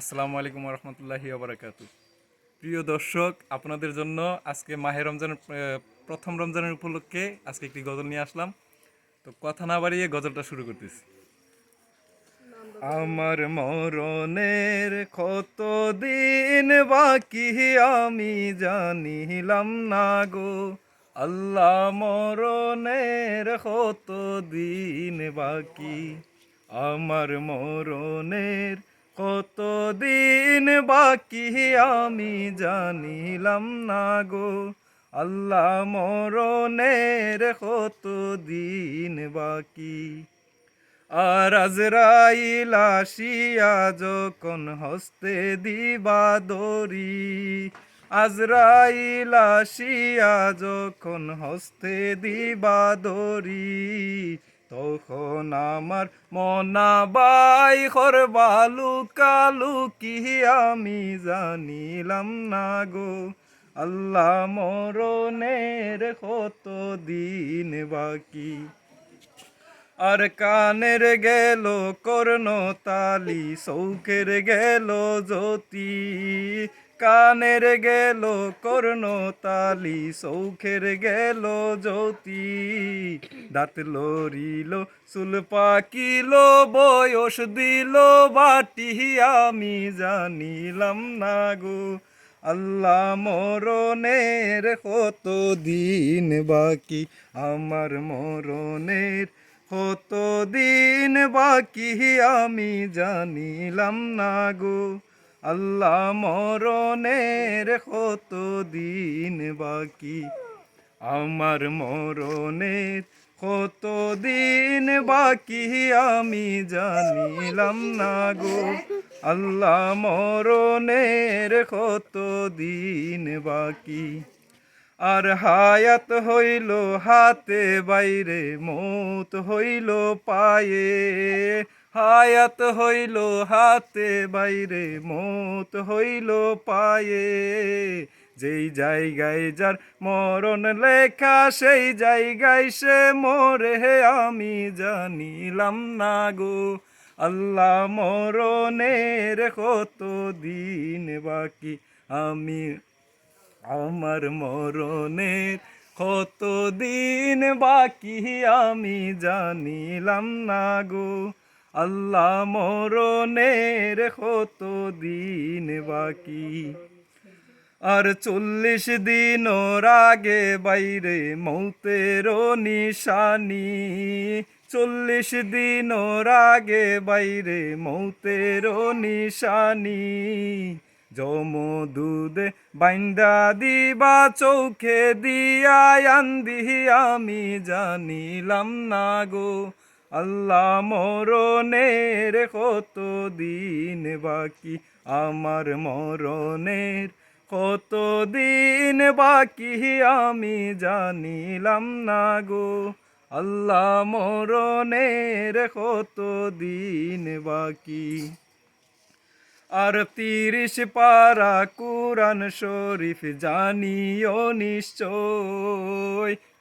আসসালামু আলাইকুম রহমতুল্লাহি আবরাকাতু প্রিয় দর্শক, আপনাদের জন্য আজকে মাহে রমজানের প্রথম রমজানের উপলক্ষে আজকে একটি গজল নিয়ে আসলাম। তো কথা না বাড়িয়ে গজলটা শুরু করতেছি। আমার মরণের কত দিন বাকি আমি জানিলাম না গো। আল্লাহ মরণের কত দিন বাকি? আমার মরণের কত দিন বাকি আমি জানিলাম না গো। আল্লাহ মরণের কত দিন বাকি? আর আজরাইল আসিয়া যখন হস্তে দিবা দরি আজরাইল আসিয়া যখন হস্তে দিবা দরি আমার, মনা বাই করবালু কালু কি আমি জানিলাম না গো। আল্লাহ মরণের কত দিন বাকি। আর কানের গেল কর্ণ তালি সৌখের গেল জ্যোতি। কানের গেল কর্ণ তালি সৌখের গেল জ্যোতি। দাঁত লরিল, চুল পাকিল, বয়স দিল বাটি, আমি জানিলাম না গো। আল্লাহ মরণের কত দিন বাকি? আমার মরণের কত দিন বাকি? আমি জানিলাম না গো। আল্লাহ মরণের কত দিন বাকি? আমার মরণের কত দিন বাকি আমি জানিলাম না গো। আল্লাহ মরণের কত দিন বাকি? আর হায়াত হইল হাতে বাইরে, মৌত হইল পায়ে। হায়াত হইল হাতে, বাইরে মত হইল পায়ে। যেই জায়গায় যার মরণ লেখা, সেই জায়গায় সে মরে আমি জানিলাম না গো। আল্লাহ মরণের কত দিন বাকি? আমি, আমার মরণের কত দিন বাকি? আমি জানিলাম না গো। আল্লাহ মরণের কত দিন বাকি? আর চল্লিশ দিন আগে বাইরে মৌতের নিশানি। চল্লিশ দিন আগে বাইরে মৌতের নিশানি। জম দুধে বাইন্দা দিবা, চৌখে দিয়া আন্দি আমি জানিলাম না গো। আল্লাহ মরণের কত দিন বাকি? আমার মরণের কত দিন বাকি আমি জানিলাম না গো। আল্লাহ মরণের কত দিন বাকি? আর তিরিশ পারা কুরআন শরীফ জানিও নিশ্চয়।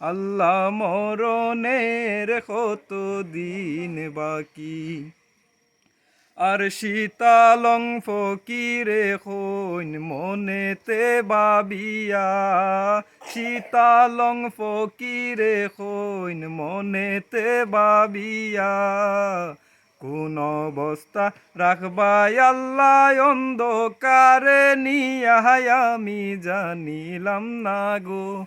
আল্লাহ মরণের কত দিন বাকি? আর শীতালং ফকিরে হইন মনেতে বাবিয়া। শীতালং ফকিরে হইন মনেতে বাবিয়া। কোন অবস্থা রাখবাই আল্লাহ অন্ধকারে নিয়াই আমি জানিলাম না গো।